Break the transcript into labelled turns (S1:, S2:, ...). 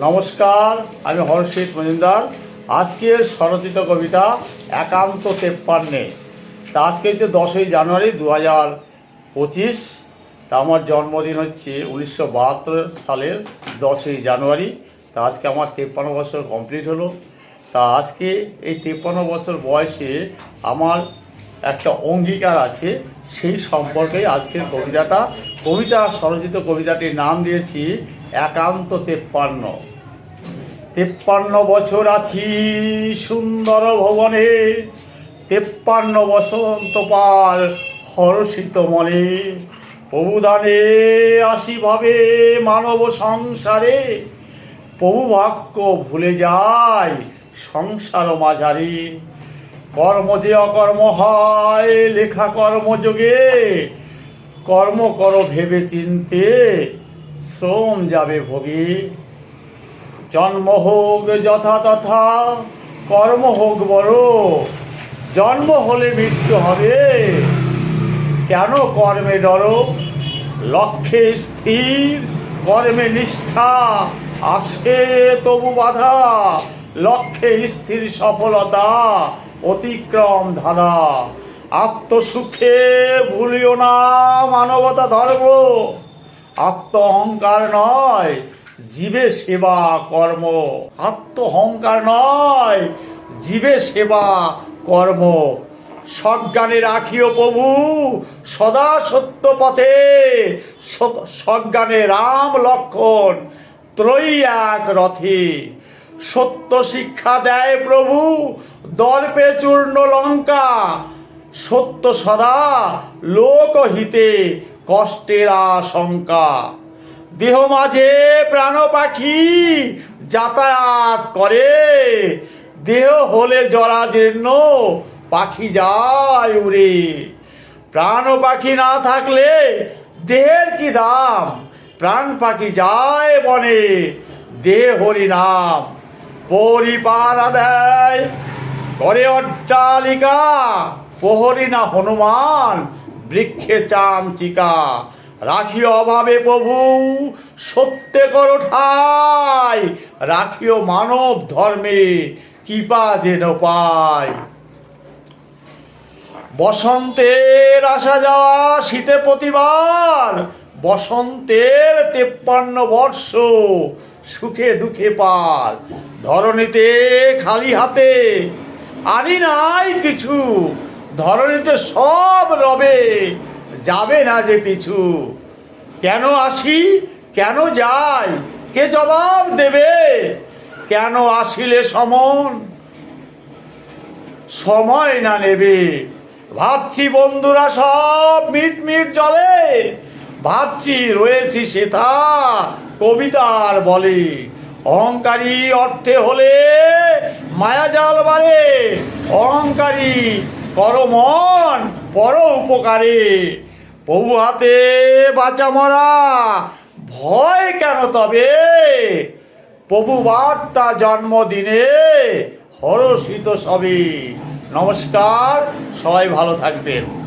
S1: নমস্কার, আমি হর্ষিত মজুমদার। আজকের স্বরচিত কবিতা একান্ত তেপ্পান্নে। তা আজকে হচ্ছে দশই জানুয়ারি দু হাজার পঁচিশ। তা আমার জন্মদিন হচ্ছে উনিশশো বাহাত্তর সালের দশই জানুয়ারি। তা আজকে আমার তেপ্পান্ন বছর কমপ্লিট হলো। তা আজকে এই তেপ্পান্ন বছর বয়সে আমার একটা অঙ্গীকার আছে, সেই সম্পর্কে আজকের কবিতাটা কবিতা, স্বরচিত কবিতাটির নাম দিয়েছি একান্ত তেপ্পান্ন। তেপ্পান্ন বছর আছি সুন্দর ভবনে, তেপ্পান্ন বসন্ত পার হর্ষিত মনে। প্রভুদানে আসি ভাবে মানব সংসারে, প্রভু ভুলে যায় সংসার মাঝারি। কর্ম যে অকর্ম হয়, লেখা কর্মযোগে কর্ম করো ভেবে চিনতে শ্রম যাবে ভোগে। জন্ম হোক যথা তথা, কর্ম হোক বড়। জন্ম হলে মৃত্যু হবে। কেন কর্মে ডর? লক্ষ্যে স্থির, কর্মে নিষ্ঠা, আসে তবু বাধা। লক্ষ্যে স্থির সফলতা, অতিক্রম ধাঁধা। আত্মসুখে ভুলিও না মানবতা ধর্ম। আত্ম অহংকার নয়, জীবে সেবা কর্ম। আত্ম অহংকার নয়, জীবে সেবা কর্ম। সজ্ঞানে রাখিও প্রভু, সদা সত্য পথে। সজ্ঞানে রাম লক্ষণ, ত্রয়ী এক রথে। সত্য শিক্ষা দেয় প্রভু, দর্পে চূর্ণ লঙ্কা সত্য সদা লোকহিতে কষ্টের আশঙ্কা। দেহ মাঝে প্রাণ পাখি যাতায়াত করে। দেহ হলে জরাজীর্ণ পাখি যায় উড়ে। প্রাণ পাখি না থাকলে দেহের কি দাম? প্রাণ পাখি যায় বনে, দেহ হরি নাম পরিপারা দেয়, করে অট্টালিকা। প্রহরী না হনুমান, বৃক্ষে চান চিকা। রাখিও অভাবে প্রভু, সত্যে করো ঠাই। রাখিও মানব ধর্মে, কৃপা যেন পায় বসন্তের আসা যাওয়া শীতে প্রতিবার, বসন্তের তেপ্পান্ন বর্ষ সুখে দুঃখে পার। ধরণীতে খালি হাতে আনি নাই কিছু ধরণীতে সব রবে যাবে না যে পিছু। কেন আসি? কেন যাই? কে জবাব দেবে? কেন আসিলে সমন? সময় না নেবে। ভাবছি বন্ধুরা সব মিট মিট চলে ভাবছি রয়েছি সেথা কবিতার বলে। অহংকারী অর্থে হলে মায়াজাল বাড়ে। অহংকারী কর মন পর উপকারে। প্রভু হাতে বাঁচা মরা, ভয় কেন তবে? প্রভু বার্তা জন্মদিনে হরসিত সবে। নমস্কার, সবাই ভালো থাকবেন।